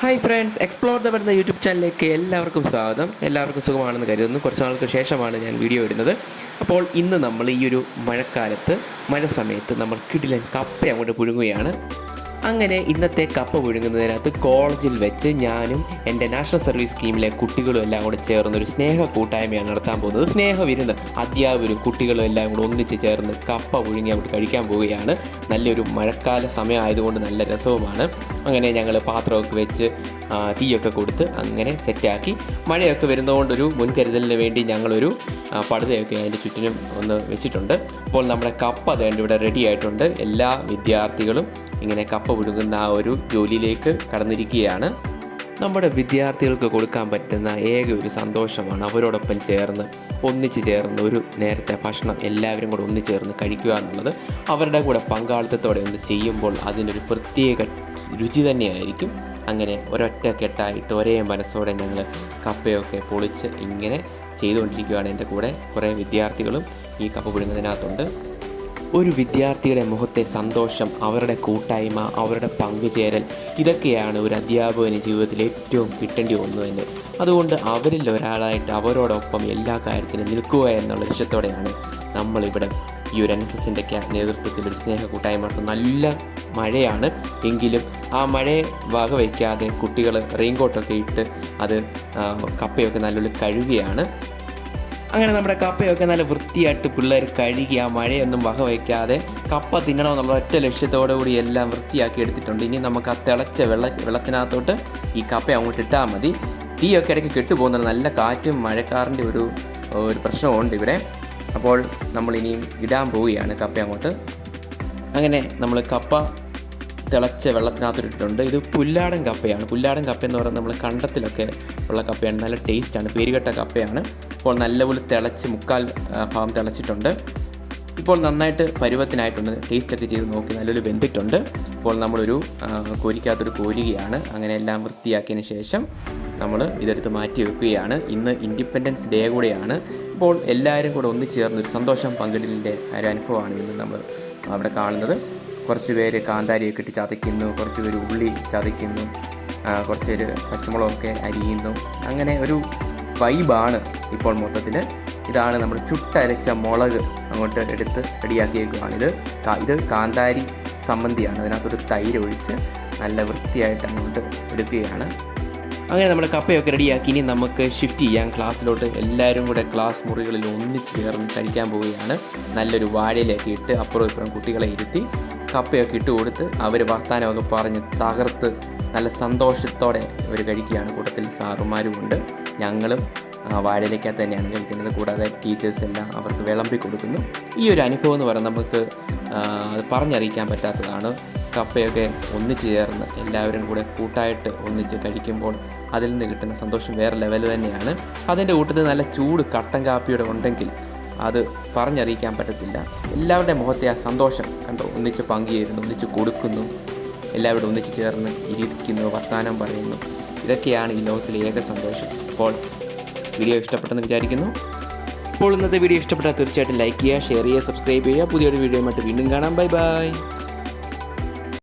Hi friends explore the വരുന്ന YouTube ചാനലിലേക്ക് എല്ലാവർക്കും സ്വാഗതം. എല്ലാവർക്കും സുഖമാണെന്ന് കരുതുന്നു. കുറച്ച് നാൾക്ക് ശേഷമാണ് ഞാൻ വീഡിയോ ഇടുന്നത്. അപ്പോൾ ഇന്ന് നമ്മൾ ഈ ഒരു മഴക്കാലത്ത് മഴ സമയത്ത് നമ്മൾ കിടിലൻ കപ്പ അങ്ങോട്ട് പുഴുങ്ങുകയാണ്. അങ്ങനെ ഇന്നത്തെ കപ്പ വിഴുങ്ങുന്നതിനകത്ത് കോളേജിൽ വെച്ച് ഞാനും എന്റെ നാഷണൽ സർവീസ് സ്കീമിലെ കുട്ടികളും എല്ലാം കൂടെ ചേർന്ന് ഒരു സ്നേഹ കൂട്ടായ്മയാണ് നടത്താൻ പോകുന്നത്. സ്നേഹ വിരുന്ന്. അധ്യാപകരും കുട്ടികളും എല്ലാം കൂടെ ഒന്നിച്ച് ചേർന്ന് കപ്പ വിഴുങ്ങി അവിടെ കഴിക്കാൻ പോവുകയാണ്. നല്ലൊരു മഴക്കാല സമയമായതുകൊണ്ട് നല്ല രസവുമാണ്. അങ്ങനെ ഞങ്ങൾ പാത്രമൊക്കെ വെച്ച് തീയൊക്കെ കൊടുത്ത് അങ്ങനെ സെറ്റാക്കി. മഴയൊക്കെ വരുന്നതുകൊണ്ടൊരു മുൻകരുതലിന് വേണ്ടി ഞങ്ങളൊരു പടുതയൊക്കെ അതിന്റെ ചുറ്റിനും ഒന്ന് വെച്ചിട്ടുണ്ട്. അപ്പോൾ നമ്മുടെ കപ്പ് അതേണ്ട ഇവിടെ റെഡി ആയിട്ടുണ്ട്. എല്ലാ വിദ്യാർത്ഥികളും ഇങ്ങനെ കപ്പ പുഴുങ്ങുന്ന ആ ഒരു ജോലിയിലേക്ക് കടന്നിരിക്കുകയാണ്. നമ്മുടെ വിദ്യാർത്ഥികൾക്ക് കൊടുക്കാൻ പറ്റുന്ന ഏക ഒരു സന്തോഷമാണ് അവരോടൊപ്പം ചേർന്ന് ഒന്നിച്ച് ചേർന്ന് ഒരു നേരത്തെ ഭക്ഷണം എല്ലാവരും കൂടെ ഒന്നിച്ച് ചേർന്ന് കഴിക്കുക എന്നുള്ളത്. അവരുടെ കൂടെ പങ്കാളിത്തത്തോടെ ഒന്ന് ചെയ്യുമ്പോൾ അതിനൊരു പ്രത്യേക രുചി തന്നെയായിരിക്കും. അങ്ങനെ ഒരൊറ്റ കെട്ടായിട്ട് ഒരേ മനസ്സോടെ ഞങ്ങൾ കപ്പയൊക്കെ പൊളിച്ച് ഇങ്ങനെ ചെയ്തുകൊണ്ടിരിക്കുകയാണ് എന്റെ കൂടെ കുറേ വിദ്യാർത്ഥികളും ഈ കപ്പ പിടുന്നതിനകത്തുണ്ട് ഒരു വിദ്യാർത്ഥിയുടെ മുഖത്തെ സന്തോഷം അവരുടെ കൂട്ടായ്മ അവരുടെ പങ്കുചേരൽ ഇതൊക്കെയാണ് ഒരു അധ്യാപകന് ജീവിതത്തിൽ ഏറ്റവും കിട്ടേണ്ടി ഒന്ന് തന്നെ അതുകൊണ്ട് അവരിൽ ഒരാളായിട്ട് അവരോടൊപ്പം എല്ലാ കാര്യത്തിനും നിൽക്കുക എന്നുള്ള ലക്ഷ്യത്തോടെയാണ് നമ്മളിവിടെ ഈ ഒരു എൻ എസ് എസിന്റെ നേതൃത്വത്തിൽ ഒരു സ്നേഹ കൂട്ടായ്മ. നല്ല മഴയാണ് എങ്കിലും ആ മഴയെ വകവയ്ക്കാതെ കുട്ടികൾ റെയിൻകോട്ടൊക്കെ ഇട്ട് അത് കപ്പയൊക്കെ നല്ലൊരു കഴുകുകയാണ് അങ്ങനെ നമ്മുടെ കപ്പയൊക്കെ നല്ല വൃത്തിയായിട്ട് പിള്ളേർ കഴുകി ആ മഴയൊന്നും വക വയ്ക്കാതെ കപ്പ തിന്നണമെന്നുള്ള ഒറ്റ ലക്ഷ്യത്തോടു കൂടി എല്ലാം വൃത്തിയാക്കി എടുത്തിട്ടുണ്ട്. ഇനി നമുക്ക് ആ തിളച്ച വെള്ള വെള്ളത്തിനകത്തോട്ട് ഈ കപ്പ അങ്ങോട്ട് ഇട്ടാൽ മതി. തീയൊക്കെ ഇടയ്ക്ക് കെട്ടുപോകുന്നുണ്ട്. നല്ല കാറ്റും മഴക്കാറിന്റെ ഒരു ഒരു പ്രശ്നമുണ്ട് ഇവിടെ. അപ്പോൾ നമ്മൾ ഇനിയും ഇടാൻ പോവുകയാണ് കപ്പ അങ്ങോട്ട്. അങ്ങനെ നമ്മൾ കപ്പ തിളച്ച വെള്ളത്തിനകത്തിട്ടിട്ടുണ്ട്. ഇത് പുല്ലാടൻ കപ്പയാണ്. പുല്ലാടൻ കപ്പ എന്ന് പറയുന്നത് നമ്മൾ കണ്ടത്തിലൊക്കെ ഉള്ള കപ്പയാണ്. നല്ല ടേസ്റ്റാണ് പേരുകെട്ട കപ്പയാണ്. ഇപ്പോൾ നല്ലപോലെ തിളച്ച് മുക്കാൽ ഭാഗം തിളച്ചിട്ടുണ്ട്. ഇപ്പോൾ നന്നായിട്ട് പരുവത്തിനായിട്ടുണ്ട്. ടേസ്റ്റൊക്കെ ചെയ്ത് നോക്കി നല്ലൊരു വെന്തിട്ടുണ്ട്. ഇപ്പോൾ നമ്മളൊരു കോരിക്കാത്തൊരു കോരുകയാണ്. അങ്ങനെ എല്ലാം വൃത്തിയാക്കിയതിന് ശേഷം നമ്മൾ ഇതെടുത്ത് മാറ്റി വെക്കുകയാണ്. ഇന്ന് ഇൻഡിപെൻഡൻസ് ഡേ കൂടെയാണ്. ഇപ്പോൾ എല്ലാവരും കൂടെ ഒന്നിച്ചേർന്ന് ഒരു സന്തോഷം പങ്കിടലിന്റെ ഒരു അനുഭവമാണ് ഇന്ന് നമ്മൾ അവിടെ കാണുന്നത്. കുറച്ച് പേര് കാന്താരിയൊക്കെ ഇട്ട് ചതയ്ക്കുന്നു കുറച്ച് പേര് ഉള്ളി ചതയ്ക്കുന്നു കുറച്ച് പേര് പച്ചമുളകൊക്കെ അരിയുന്നു. അങ്ങനെ ഒരു വൈബാണ് ഇപ്പോൾ മൊത്തത്തിൽ ഇതാണ് നമ്മൾ ചുട്ടരച്ച മുളക് അങ്ങോട്ട് എടുത്ത് റെഡിയാക്കിയേക്കുവാണ്. ഇത് ഇത് കാന്താരി സംബന്ധിയാണ്. അതിനകത്തൊരു തൈര് ഒഴിച്ച് നല്ല വൃത്തിയായിട്ട് അങ്ങോട്ട് എടുക്കുകയാണ്. അങ്ങനെ നമ്മൾ കപ്പയൊക്കെ റെഡിയാക്കി ഇനി നമുക്ക് ഷിഫ്റ്റ് ചെയ്യാം. ക്ലാസ്സിലോട്ട് എല്ലാവരും കൂടെ ക്ലാസ് മുറികളിൽ ഒന്നിച്ച് ചേർന്ന് കഴിക്കാൻ പോവുകയാണ്. നല്ലൊരു വാഴയിലേക്ക് ഇട്ട് അപ്പുറം ഇപ്പുറം കുട്ടികളെ ഇരുത്തി കപ്പയൊക്കെ ഇട്ട് കൊടുത്ത് അവർ വർത്തമാനമൊക്കെ പറഞ്ഞ് തകർത്ത് നല്ല സന്തോഷത്തോടെ ഇവർ കഴിക്കുകയാണ്. കൂട്ടത്തിൽ സാറുമാരും ഉണ്ട് ഞങ്ങളും വാഴയിലേക്കകത്ത് തന്നെയാണ് കഴിക്കുന്നത്. കൂടാതെ ടീച്ചേഴ്സ് എല്ലാം അവർക്ക് വിളമ്പി കൊടുക്കുന്നു. ഈ ഒരു അനുഭവം എന്ന് പറയുന്നത് നമുക്ക് അത് പറഞ്ഞറിയിക്കാൻ പറ്റാത്തതാണ്. കപ്പയൊക്കെ ഒന്നിച്ച് ചേർന്ന് എല്ലാവരും കൂടെ കൂട്ടായിട്ട് ഒന്നിച്ച് കഴിക്കുമ്പോൾ അതിൽ നിന്ന് കിട്ടുന്ന സന്തോഷം വേറെ ലെവൽ തന്നെയാണ്. അതിന്റെ കൂട്ടത്തിൽ നല്ല ചൂട് കട്ടൻ കാപ്പിയുടെ ഉണ്ടെങ്കിൽ അത് പറഞ്ഞറിയിക്കാൻ പറ്റത്തില്ല. എല്ലാവരുടെയും മുഖത്തെ ആ സന്തോഷം കണ്ടോ? ഒന്നിച്ച് പങ്കുചേരുന്നു ഒന്നിച്ച് കൊടുക്കുന്നു. എല്ലാവരും ഒന്നിച്ച് ചേർന്ന് ഇരിക്കുന്നു വർത്തമാനം പറയുന്നു. ഇതൊക്കെയാണ് ഈ ലോകത്തിലെ ഏക സന്തോഷം. അപ്പോൾ വീഡിയോ ഇഷ്ടപ്പെട്ടെന്ന് വിചാരിക്കുന്നു. അപ്പോൾ ഇന്നത്തെ വീഡിയോ ഇഷ്ടപ്പെട്ടാൽ തീർച്ചയായിട്ടും ലൈക്ക് ചെയ്യുക ഷെയർ ചെയ്യുക സബ്സ്ക്രൈബ് ചെയ്യുക. പുതിയൊരു വീഡിയോ വീണ്ടും കാണാം. Bye bye.